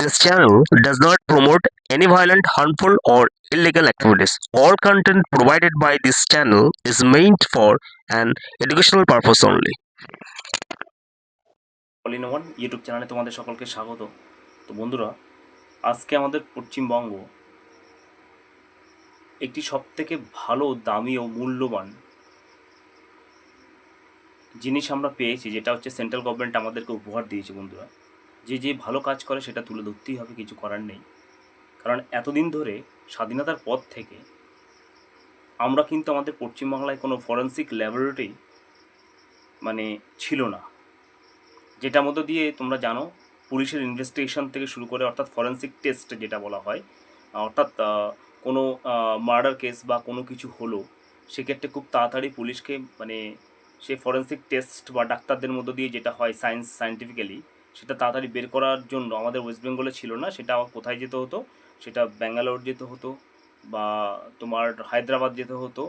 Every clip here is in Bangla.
This channel does not promote any violent, harmful, or illegal activities. All content provided by this channel is meant for an educational purpose only. All in one YouTube চ্যানেলে তোমাদের সকলকে স্বাগত তো বন্ধুরা আজকে আমাদের পশ্চিমবঙ্গ একটি সব থেকে ভালো দামি ও মূল্যবান জিনিস আমরা পেয়েছি যেটা হচ্ছে সেন্ট্রাল গভর্নমেন্ট আমাদেরকে উপহার দিয়েছে বন্ধুরা যে যে ভালো কাজ করে সেটা তুলে ধরতেই হবে, কিছু করার নেই। কারণ এতদিন ধরে স্বাধীনতার পর থেকে আমরা কিন্তু আমাদের পশ্চিমবাংলায় কোনো ফরেন্সিক ল্যাবরেটরি মানে ছিল না। যেটার মধ্য দিয়ে তোমরা জানো, পুলিশের ইনভেস্টিগেশন থেকে শুরু করে অর্থাৎ ফরেন্সিক টেস্ট যেটা বলা হয়, অর্থাৎ কোনো মার্ডার কেস বা কোনো কিছু হলো, সেক্ষেত্রে খুব তাড়াতাড়ি পুলিশকে মানে সে ফরেন্সিক টেস্ট বা ডাক্তারদের মধ্য দিয়ে যেটা হয় সায়েন্স সায়েন্টিফিক্যালি সেটা তাড়াতাড়ি বের করার জন্য আমাদের ওয়েস্ট বেঙ্গলে ছিল না, সেটা কোথায় যেতে হতো? সেটা ব্যাঙ্গালোর যেতে হতো বা তোমার হায়দ্রাবাদ যেতে হতো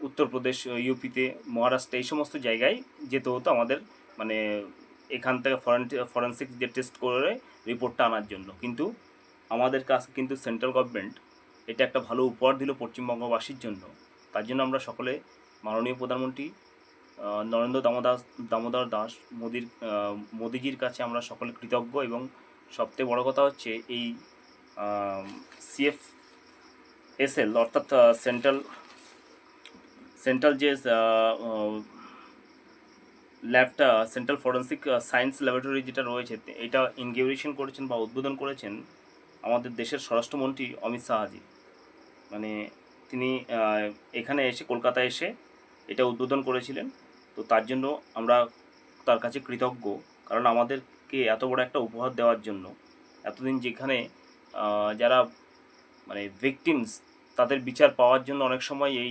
উত্তরপ্রদেশ ইউপিতে মহারাষ্ট্র এই সমস্ত জায়গায় যেতে হতো আমাদের মানে এখান থেকে ফরেন ফরেন্সিক যে টেস্ট করে রিপোর্টটা আনার জন্য। কিন্তু আমাদের কাছে কিন্তু সেন্ট্রাল গভর্নমেন্ট এটা একটা ভালো উপহার দিল পশ্চিমবঙ্গবাসীর জন্য। তার জন্য আমরা সকলে মাননীয় প্রধানমন্ত্রী নরেন্দ্র দামোদাস দামোদর দাস মোদির মোদিজির কাছে আমরা সকলে কৃতজ্ঞ এবং সবথেকে বড় কথা হচ্ছে এই সিএফ এসএল অর্থাৎ সেন্ট্রাল সেন্ট্রাল যে ল্যাবটা সেন্ট্রাল ফরেন্সিক সায়েন্স ল্যাবরেটরি যেটা রয়েছে, এটা ইনকিউরেশন করেছেন বা উদ্বোধন করেছেন আমাদের দেশের স্বরাষ্ট্রমন্ত্রী অমিত শাহজি। মানে তিনি এখানে এসে, কলকাতায় এসে এটা উদ্বোধন করেছিলেন। তো তার জন্য আমরা তার কাছে কৃতজ্ঞ। কারণ আমাদেরকে এত বড় একটা উপহার দেওয়ার জন্য, এতদিন যেখানে যারা মানে ভিকটিমস তাদের বিচার পাওয়ার জন্য অনেক সময় এই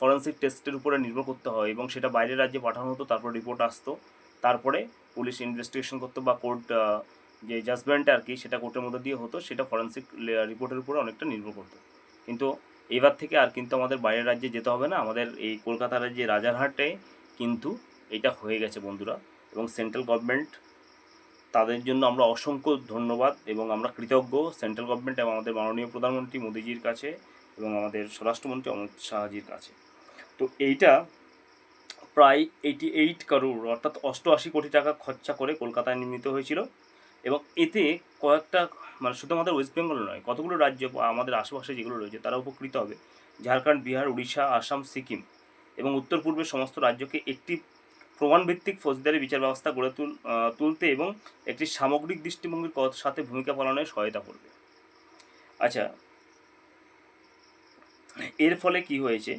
ফরেন্সিক টেস্টের উপরে নির্ভর করতে হয় এবং সেটা বাইরের রাজ্যে পাঠানো হতো, তারপর রিপোর্ট আসতো। তারপরে পুলিশ ইনভেস্টিগেশন করতো বা কোর্ট যে জাজমেন্ট আর কি সেটা কোর্টের মধ্যে দিয়ে হতো, সেটা ফরেন্সিক রিপোর্টের উপরে অনেকটা নির্ভর করতো। কিন্তু এবার থেকে আর কিন্তু আমাদের বাইরের রাজ্যে যেতে হবে না। আমাদের এই কলকাতার যে রাজারহাটে কিন্তু এটা হয়ে গেছে বন্ধুরা এবং সেন্ট্রাল গভর্নমেন্ট তাদের জন্য আমরা অসংখ্য ধন্যবাদ এবং আমরা কৃতজ্ঞ সেন্ট্রাল গভর্নমেন্ট এবং আমাদের মাননীয় প্রধানমন্ত্রী মোদিজির কাছে এবং আমাদের স্বরাষ্ট্রমন্ত্রী অমিত শাহজির কাছে। তো এইটা প্রায় এইটি এইট করোড় অর্থাৎ অষ্টআশি কোটি টাকা খরচা করে কলকাতায় নির্মিত হয়েছিল এবং এতে কয়েকটা মানে শুধু আমাদের ওয়েস্ট বেঙ্গল নয়, কতগুলো রাজ্য আমাদের আশেপাশে যেগুলো রয়েছে তারা উপকৃত হবে। ঝাড়খণ্ড, বিহার, উড়িষ্যা, আসাম, সিকিম। এবং উত্তর পূর্বের সমস্ত রাজ্যকে একটি প্রমাণভিত্তিক ফৌজদারি বিচার ব্যবস্থা গড়ে তুল তুলতে এবং একটি সামগ্রিক দৃষ্টিভঙ্গির সাথে ভূমিকা পালনে সহায়তা করবে। আচ্ছা এর ফলে কি হয়েছে?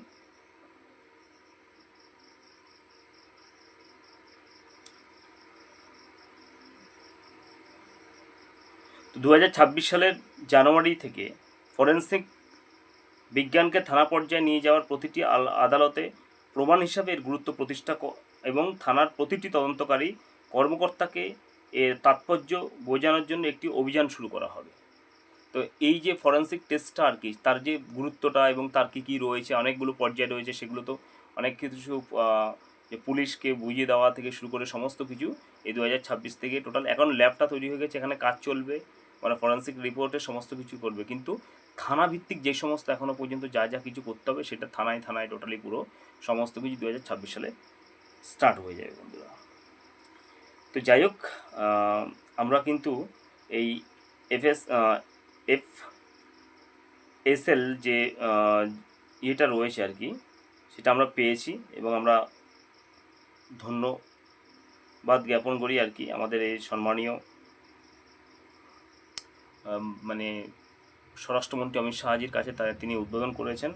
দুহাজার ছাব্বিশ সালের জানুয়ারি থেকে ফরেন্সিক বিজ্ঞানকে থানা পর্যায়ে নিয়ে যাওয়ার প্রতিটি আদালতে প্রমাণ হিসাবে এর গুরুত্ব প্রতিষ্ঠা এবং থানার প্রতিটি তদন্তকারী কর্মকর্তাকে এর তাৎপর্য বোঝানোর জন্য একটি অভিযান শুরু করা হবে। তো এই যে ফরেন্সিক টেস্টটা আর কি, তার যে গুরুত্বটা এবং তার কী কী রয়েছে, অনেকগুলো পর্যায়ে রয়েছে, সেগুলো তো অনেক কিছু যে পুলিশকে বুঝিয়ে দেওয়া থেকে শুরু করে সমস্ত কিছু এই দু হাজার ছাব্বিশ থেকে টোটাল এখন ল্যাবটা তৈরি হয়ে গেছে, এখানে কাজ চলবে মানে ফরেন্সিক রিপোর্টে সমস্ত কিছু করবে। কিন্তু থানা ভিত্তিক যে সমস্ত এখনও পর্যন্ত যা যা কিছু করতে হবে, সেটা থানায় থানায় টোটালি পুরো সমস্ত কিছু দু হাজার ছাব্বিশ সালে স্টার্ট হয়ে যাবে বন্ধুরা। তো যাই হোক আমরা কিন্তু এই এফএস এফ এসএল যে ইয়েটা রয়েছে আর কি, সেটা আমরা পেয়েছি এবং আমরা ধন্যবাদ জ্ঞাপন করি আর কি। আমাদের এই সম্মানীয় মানে স্বরাষ্ট্রমন্ত্রী অমিত শাহজির কাছে তা তিনি উদ্বোধন করেছেন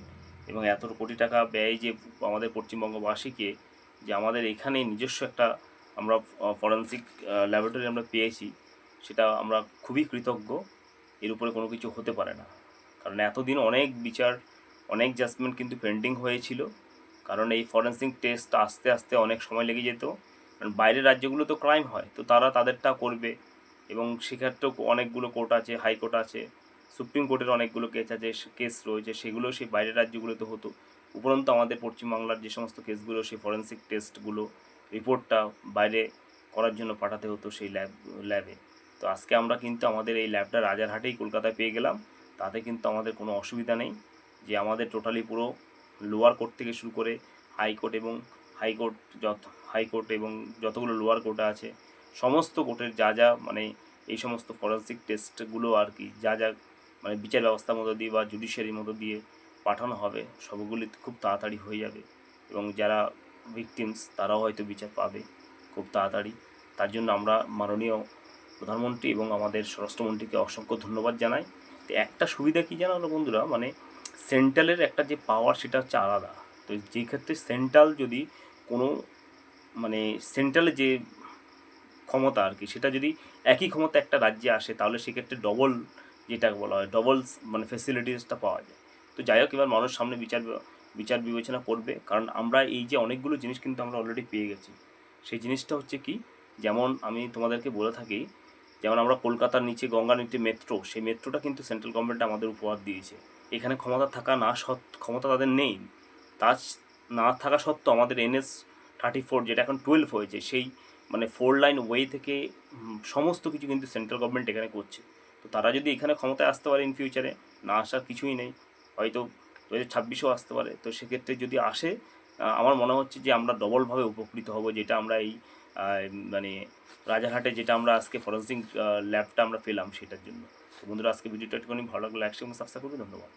এবং এত কোটি টাকা ব্যয় যে আমাদের পশ্চিমবঙ্গবাসীকে, যে আমাদের এখানে নিজস্ব একটা আমরা ফরেন্সিক ল্যাবরেটরি আমরা পেয়েছি, সেটা আমরা খুবই কৃতজ্ঞ। এর উপরে কোনো কিছু হতে পারে না। কারণ এতদিন অনেক বিচার, অনেক জাজমেন্ট কিন্তু পেন্ডিং হয়েছিল। কারণ এই ফরেন্সিক টেস্ট আস্তে আস্তে অনেক সময় লেগে যেত। কারণ বাইরের রাজ্যগুলো তো ক্রাইম হয়, তো তারা তাদেরটা করবে। এবং সেক্ষেত্রেও অনেকগুলো কোর্ট আছে হাইকোর্ট আছে। সুপ্রিম কোর্টের অনেকগুলো কেস আছে কেস রয়েছে, সেগুলো সেই বাইরের রাজ্যগুলোতে হতো। উপরন্তু আমাদের পশ্চিমবাংলার যে সমস্ত কেসগুলো সেই ফরেন্সিক টেস্টগুলো রিপোর্টটা বাইরে করার জন্য পাঠাতে হতো সেই ল্যাব ল্যাবে তো আজকে আমরা কিন্তু আমাদের এই ল্যাবটা রাজারহাটেই কলকাতায় পেয়ে গেলাম। তাতে কিন্তু আমাদের কোনো অসুবিধা নেই যে আমাদের টোটালি পুরো লোয়ার কোর্ট থেকে শুরু করে হাইকোর্ট এবং হাইকোর্ট যত হাইকোর্ট এবং যতগুলো লোয়ার কোর্ট আছে, সমস্ত কোর্টের যা যা মানে এই সমস্ত ফরেন্সিক টেস্টগুলো আর কি, যা যা মানে বিচার ব্যবস্থার মধ্য দিয়ে বা জুডিশিয়ারির মধ্য দিয়ে পাঠানো হবে, সবগুলি খুব তাড়াতাড়ি হয়ে যাবে এবং যারা ভিকটিমস তারাও হয়তো বিচার পাবে খুব তাড়াতাড়ি। তার জন্য আমরা মাননীয় প্রধানমন্ত্রী এবং আমাদের স্বরাষ্ট্রমন্ত্রীকে অসংখ্য ধন্যবাদ জানাই। তো একটা সুবিধা কী জানো হলো বন্ধুরা? মানে সেন্ট্রালের একটা যে পাওয়ার সেটা হচ্ছে আলাদা। তো যেই ক্ষেত্রে সেন্ট্রাল যদি কোনো মানে সেন্ট্রালে যে ক্ষমতা আর কি, সেটা যদি একই ক্ষমতা একটা রাজ্যে আসে, তাহলে সেক্ষেত্রে ডবল যেটাকে বলা হয় ডবল মানে ফেসিলিটিসটা পাওয়া যায়। তো যাই হোক, এবার মানুষ সামনে বিচার বিচার বিবেচনা করবে। কারণ আমরা এই যে অনেকগুলো জিনিস কিন্তু আমরা অলরেডি পেয়ে গেছি। সেই জিনিসটা হচ্ছে কি, যেমন আমি তোমাদেরকে বলে থাকি, যেমন আমরা কলকাতার নিচে গঙ্গা নদী মেট্রো সেই মেট্রোটা কিন্তু সেন্ট্রাল গভর্নমেন্ট আমাদের উপহার দিয়েছে। এখানে ক্ষমতা থাকা না সৎ, ক্ষমতা তাদের নেই। তা না থাকা সত্ত্বেও আমাদের এনএস থার্টি ফোর যেটা এখন টুয়েলভ হয়েছে, সেই মানে ফোর লাইন ওয়ে থেকে সমস্ত কিছু কিন্তু সেন্ট্রাল গভর্নমেন্ট এখানে করছে। তো তারা যদি এখানে ক্ষমতায় আসতে পারে ইন ফিউচারে না আসার কিছুই নেই, হয়তো দু হাজার ছাব্বিশেও আসতে পারে। তো সেক্ষেত্রে যদি আসে আমার মনে হচ্ছে যে আমরা ডবলভাবে উপকৃত হব, যেটা আমরা এই মানে রাজারহাটে যেটা আমরা আজকে ফরেন্সিক ল্যাবটা আমরা পেলাম সেটার জন্য। তো বন্ধুরা, আজকে ভিডিওটা একটুখানি ভালো লাগল একসঙ্গে সাবস্ক্রাইব করবে ধন্যবাদ।